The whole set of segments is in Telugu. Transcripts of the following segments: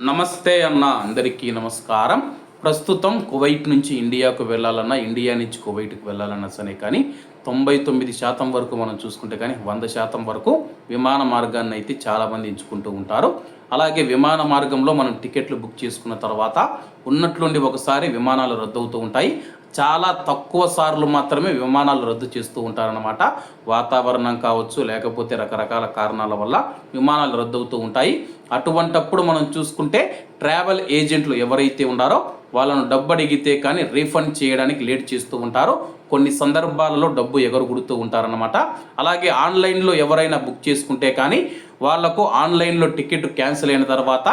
నమస్తే అన్న అందరికీ నమస్కారం. ప్రస్తుతం కువైట్ నుంచి ఇండియాకు వెళ్ళాలన్నా ఇండియా నుంచి కువైట్కి వెళ్ళాలన్నా సరే కానీ తొంభై తొమ్మిది శాతం వరకు మనం చూసుకుంటే కానీ వంద శాతం వరకు విమాన మార్గాన్ని అయితే చాలామంది ఎంచుకుంటూ ఉంటారు. అలాగే విమాన మార్గంలో మనం టికెట్లు బుక్ చేసుకున్న తర్వాత ఉన్నట్లుండి ఒకసారి విమానాలు రద్దవుతూ ఉంటాయి. చాలా తక్కువ సార్లు మాత్రమే విమానాలు రద్దు చేస్తూ ఉంటారన్నమాట. వాతావరణం కావచ్చు లేకపోతే రకరకాల కారణాల వల్ల విమానాలు రద్దవుతూ ఉంటాయి. అటువంటప్పుడు మనం చూసుకుంటే ట్రావెల్ ఏజెంట్లు ఎవరైతే ఉన్నారో వాళ్ళను డబ్బు అడిగితే కానీ రీఫండ్ చేయడానికి లేట్ చేస్తూ ఉంటారు. కొన్ని సందర్భాలలో డబ్బు ఎగరగొడుతూ ఉంటారన్నమాట. అలాగే ఆన్లైన్లో ఎవరైనా బుక్ చేసుకుంటే కానీ వాళ్ళకు ఆన్లైన్లో టికెట్ క్యాన్సిల్ అయిన తర్వాత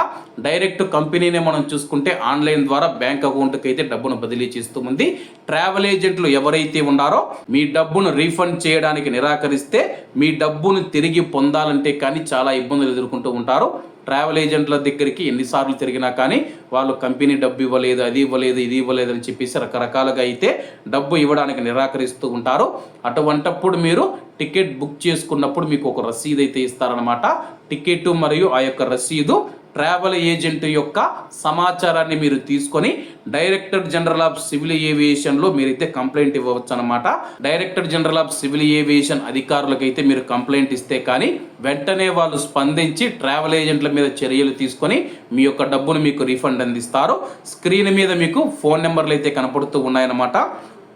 డైరెక్ట్ కంపెనీనే మనం చూసుకుంటే ఆన్లైన్ ద్వారా బ్యాంక్ అకౌంట్కి అయితే డబ్బును బదిలీ చేస్తూ ఉంది. ట్రావెల్ ఏజెంట్లు ఎవరైతే ఉన్నారో మీ డబ్బును రీఫండ్ చేయడానికి నిరాకరిస్తే మీ డబ్బును తిరిగి పొందాలంటే కానీ చాలా ఇబ్బందులు ఎదుర్కొంటూ ఉంటారు. ట్రావెల్ ఏజెంట్ల దగ్గరికి ఎన్నిసార్లు తిరిగినా కానీ వాళ్ళు కంపెనీ డబ్బు ఇవ్వలేదు అది ఇవ్వలేదు ఇది ఇవ్వలేదు అని చెప్పేసి రకరకాలుగా అయితే డబ్బు ఇవ్వడానికి నిరాకరిస్తూ ఉంటారు. అటువంటప్పుడు మీరు టికెట్ బుక్ చేసుకున్నప్పుడు మీకు ఒక రసీదు అయితే ఇస్తారనమాట టికెట్ మరియు ఆ యొక్క రసీదు ట్రావెల్ ఏజెంట్ యొక్క సమాచారాన్ని మీరు తీసుకొని డైరెక్టర్ జనరల్ ఆఫ్ సివిల్ ఏవియేషన్లో మీరైతే కంప్లైంట్ ఇవ్వవచ్చు అనమాట director general of civil aviation అధికారులకైతే మీరు కంప్లైంట్ ఇస్తే కానీ వెంటనే వాళ్ళు స్పందించి ట్రావెల్ ఏజెంట్ల మీద చర్యలు తీసుకొని మీ యొక్క డబ్బును మీకు రీఫండ్ అందిస్తారు. స్క్రీన్ మీద మీకు ఫోన్ నెంబర్లు అయితే కనపడుతూ ఉన్నాయన్నమాట.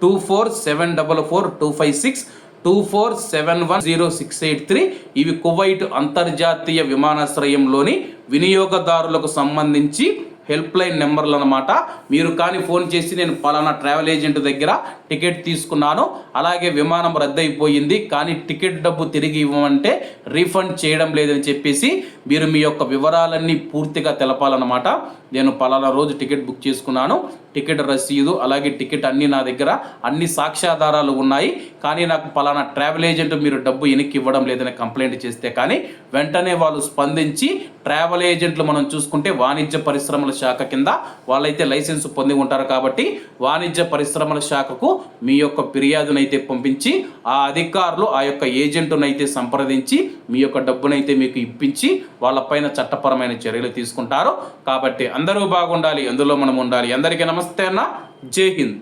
Two four seven double four two five six two four seven one zero six eight three ఇవి కువైట్ అంతర్జాతీయ విమానాశ్రయంలోని వినియోగదారులకు సంబంధించి హెల్ప్ లైన్ నెంబర్లు అనమాట మీరు కానీ ఫోన్ చేసి నేను పలానా ట్రావెల్ ఏజెంట్ దగ్గర టికెట్ తీసుకున్నాను. అలాగే విమానం రద్దయిపోయింది. కానీ టికెట్ డబ్బు తిరిగి ఇవ్వమంటే రీఫండ్ చేయడం లేదని చెప్పేసి మీరు మీ యొక్క వివరాలన్నీ పూర్తిగా తెలపాలన్నమాట. నేను పలానా రోజు టికెట్ బుక్ చేసుకున్నాను. టికెట్ రసీదు అలాగే టికెట్ అన్నీ నా దగ్గర అన్ని సాక్ష్యాధారాలు ఉన్నాయి. కానీ నాకు పలానా ట్రావెల్ ఏజెంట్ మీరు డబ్బు వెనక్కి ఇవ్వడం లేదని కంప్లైంట్ చేస్తే కానీ వెంటనే వాళ్ళు స్పందించి ట్రావెల్ ఏజెంట్లు మనం చూసుకుంటే వాణిజ్య పరిశ్రమల శాఖ కింద వాళ్ళైతే లైసెన్స్ పొంది ఉంటారు కాబట్టి వాణిజ్య పరిశ్రమల శాఖకు మీ యొక్క ఫిర్యాదునైతే పంపించి ఆ అధికారులు ఆ యొక్క ఏజెంటునైతే సంప్రదించి మీ యొక్క డబ్బునైతే మీకు ఇప్పించి వాళ్ళపైన చట్టపరమైన చర్యలు తీసుకుంటారు. కాబట్టి అందరూ బాగుండాలి అందులో మనం ఉండాలి. అందరికీ నమస్తే అన్న. జై హింద్.